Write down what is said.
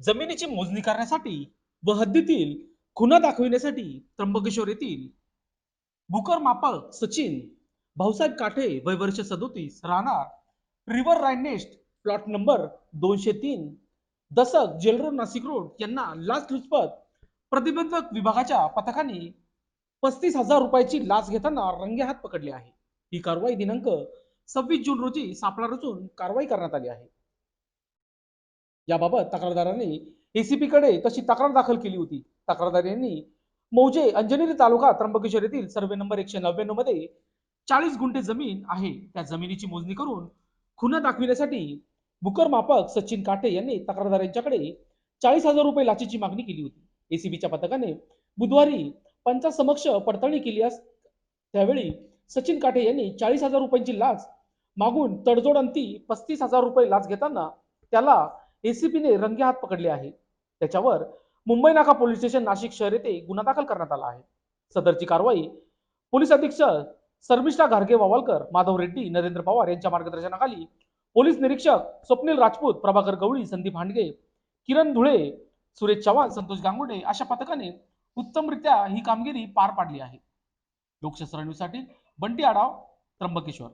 जमिनीची मोजणी करण्यासाठी व हद्दीतील खुणा दाखविण्यासाठी त्र्यंबकेश्वर येथील भूकर मापक सचिन भाऊसाहेब काठे वय वर्ष सदोतीस राहणार रिव्हर रायनेस्ट प्लॉट नंबर दोनशे तीन दसक जेलरोड नाशिक रोड यांना लाच लुचपत प्रतिबंधक विभागाच्या पथकाने पस्तीस हजार रुपयाची लाच घेताना रंगेहात पकडले आहे. ही कारवाई दिनांक सव्वीस जून रोजी सापळा रचून कारवाई करण्यात आली आहे. याबाबत तक्रारदारांनी एसीपीकडे तशी तक्रार दाखल केली होती. तक्रारदारांनी मौजे अंजनेरी तालुका त्र्यंबकेश्वर येथील सर्वे नंबर एकशे नव्याण्णवमध्ये चाळीस गुंठे जमीन आहे. त्या जमिनीची मोजणी करून खुना दाखविण्यासाठी बुकर मापक सचिन काटे यांनी तक्रारदार यांच्याकडे चाळीस हजार रुपये लाचेची मागणी केली होती. एसीबीच्या पथकाने बुधवारी पंचासमक्ष पडताळणी केली अस त्यावेळी सचिन काटे यांनी चाळीस हजार रुपयांची लाच मागून तडजोड अंती पस्तीस हजार रुपये लाच घेताना त्याला एसीपीने रंगेहात पकडले आहे. त्याच्यावर मुंबई नाका पोलीस स्टेशन नाशिक शहर येथे गुन्हा दाखल करण्यात आला आहे. सदरची कारवाई पोलीस अधीक्षक सर्मिष्ठा घारगे वावलकर माधव रेड्डी नरेंद्र पवार यांच्या मार्गदर्शनाखाली पोलीस निरीक्षक स्वप्नील राजपूत प्रभाकर गवळी संदीप हांडगे किरण धुळे सुरेश चव्हाण संतोष गांगुडे अशा पथकाने उत्तमरित्या ही कामगिरी पार पाडली आहे. लोकशास्त्र न्यूजसाठी बंटी आढाव त्र्यंबकेश्वर.